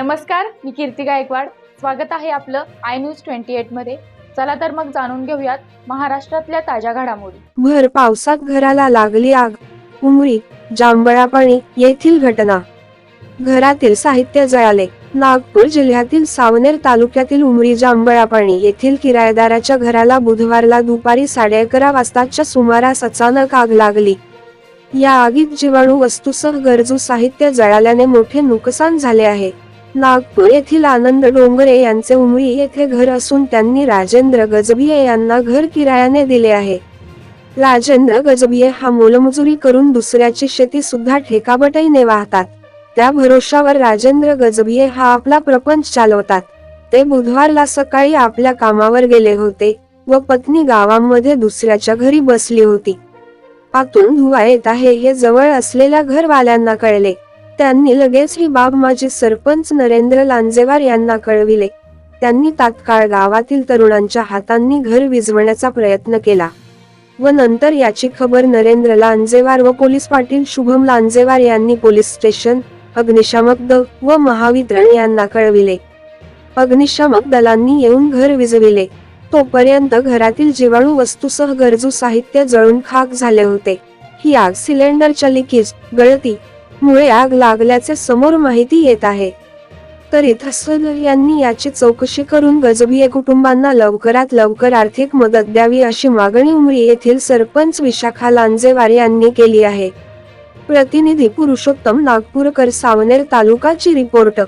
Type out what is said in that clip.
नमस्कार मी कीर्ती गायकवाड. स्वागत आहे आपलं आय न्यूज ट्वेंटी एटमध्ये. चला तर मग जाणून घेऊयात महाराष्ट्रातल्या ताज्या घडामोडी. भर पावसात घराला लागली आग. उमरी जांभळापाणी येथील घटना. घरातील साहित्य जळाले. नागपूर जिल्ह्यातील सावनेर तालुक्यातील उमरी जांभळापाणी येथील किरायदाराच्या घराला बुधवारला दुपारी साडे अकरा वाजताच्या सुमारास अचानक आग लागली. या आगीत जीवाणू वस्तूसह गरजू साहित्य जळाल्याने मोठे नुकसान झाले आहे. नागपूर येथील आनंद डोंगरे यांचे उमरी येथे घर असून त्यांनी राजेंद्र गजबिये यांना घर किरायाने दिले आहे. राजेंद्र गजबिये हा मोलमजुरी करून दुसऱ्याची शेती सुद्धा ठेकाबटाईने वाहतात. त्या भरोशावर राजेंद्र गजबिये हा आपला प्रपंच चालवतात. ते बुधवारला सकाळी आपल्या कामावर गेले होते व पत्नी गावामध्ये दुसऱ्याच्या घरी बसली होती. आतून धुवा येत आहे हे जवळ असलेल्या घरवाल्यांना कळले. त्यांनी लगेच ही बाब माजी सरपंच नरेंद्र लांजेवार यांना कळविले. त्यांनी तात्काळ गावातील तरुणांच्या हातांनी घर विजवण्याचा प्रयत्न केला. व नंतर याची खबर नरेंद्र लांजेवार व पोलीस पाटील शुभम लांजेवार यांनी पोलीस स्टेशन अग्निशामक दल व महावितरण यांना कळविले. अग्निशामक दलांनी येऊन घर विजविले तोपर्यंत घरातील जीवाणू वस्तूसह गरजू साहित्य जळून खाक झाले होते. ही आग सिलेंडरच्या लिकेज गळती मुळे आग लागल्याचे समोर माहिती येत आहे. तरी तहसीलदार यांनी याची चौकशी करून गजबीय कुटुंबांना लवकरात लवकर आर्थिक मदत द्यावी अशी मागणी उमरी येथील सरपंच विशाखा लांजेवार यांनी केली आहे. प्रतिनिधी पुरुषोत्तम नागपूरकर सावनेर तालुकाची रिपोर्ट.